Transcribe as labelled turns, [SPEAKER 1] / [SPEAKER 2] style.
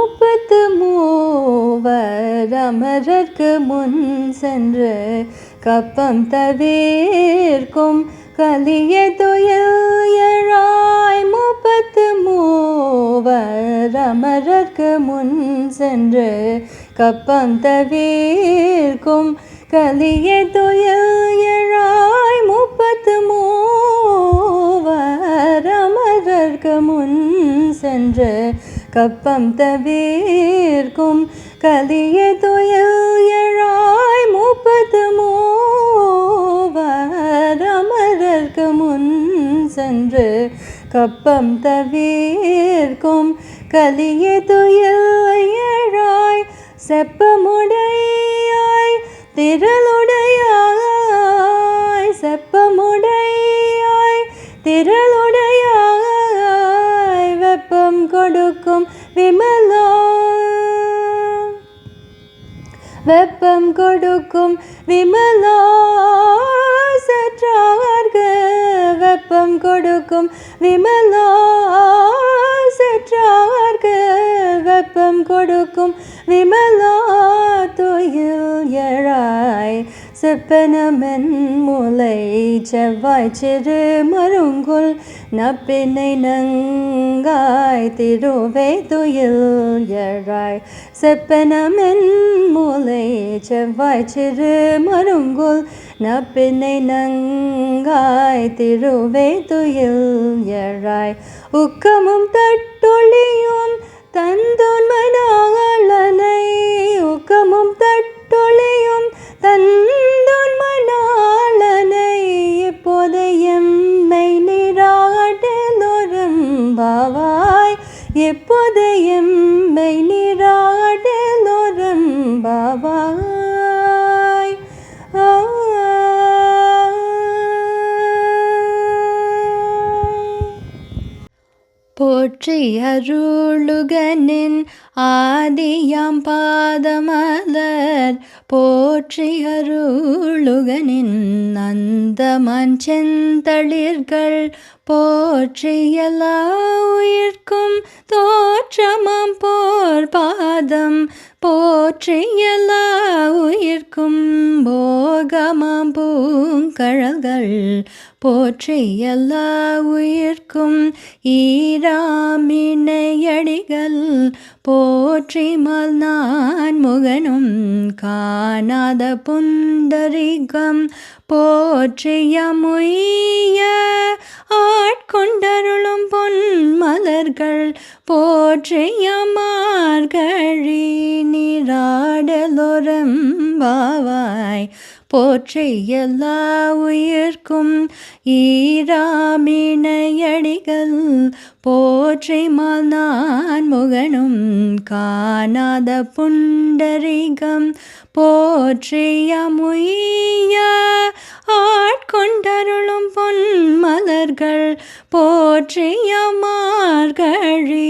[SPEAKER 1] முப்பத்து மூவர் அமரர்க்கு முன் சென்று கப்பம் தவிர்க்கும் கலிய துயராய் முப்பத்து மூவர் அமரர்க்கு முன் சென்று கப்பம் தவிர்க்கும் கலிய துயராய் முப்பத்து மூவர் அமரர்க்கு முன் சென்று கப்பம் தவிர்க்கும் கலிய துயில் எழாய் முப்பது மூவரமரர்க்கு முன் சென்று கப்பம் தவிர்க்கும் கலிய துயில் எழாய் செப்பமுடையாய் திரளுடையாய் செப்பமுடையாய் திரளுடையாய் கொடுக்கும் விமலா. வெப்பம் கொடுக்கும் விமலா. சற்றார்க வெப்பம் கொடுக்கும் விமலா. சற்றார்க வெப்பம் கொடுக்கும் விமலா. துயில் எழாய் செப்பனமென் முலை செவ்வாய் சிறு மருங்குல் நப்பினை நங்காய் திருவே துயில் எழாய். செப்பனமென் முலை செவ்வாய் சிறு மருங்குல் நப்பினை நங்காய் திருவே துயில் எழாய். உக்கமும் தட்டுள் ഹൃദയം ബലി போற்றி அருளுகனின் ஆதியாம் பாதமலர் போற்றி அருளுகனின் அந்தமன் செந்தளிர்கள் போற்றி எல்லா உயிர்க்கும் தோற்றமாம் போர் பாதம் போற்றி எல்லா உயிர்க்கும் போகமா பூங்கழல்கள் போற்றி எல்லா உயிர்க்கும் ஈராமிணையடிகள் போற்றி மல் நான் முகனும் காணாத புந்தரிகம் போற்றிய முய்ய ஆட்கொண்டருளும் பொன் மலர்கள் போற்றிய மார்கழி நீராடலோரம் பாவாய் போற்றி எல்லா உயிர்க்கும் ஈராமிணையடிகள் போற்றி நான் முகனும் காணாத புண்டரிகம் போற்றிய முய்ய ஆட்கொண்டருளும் பொன் மலர்கள் போற்றிய மார்கழி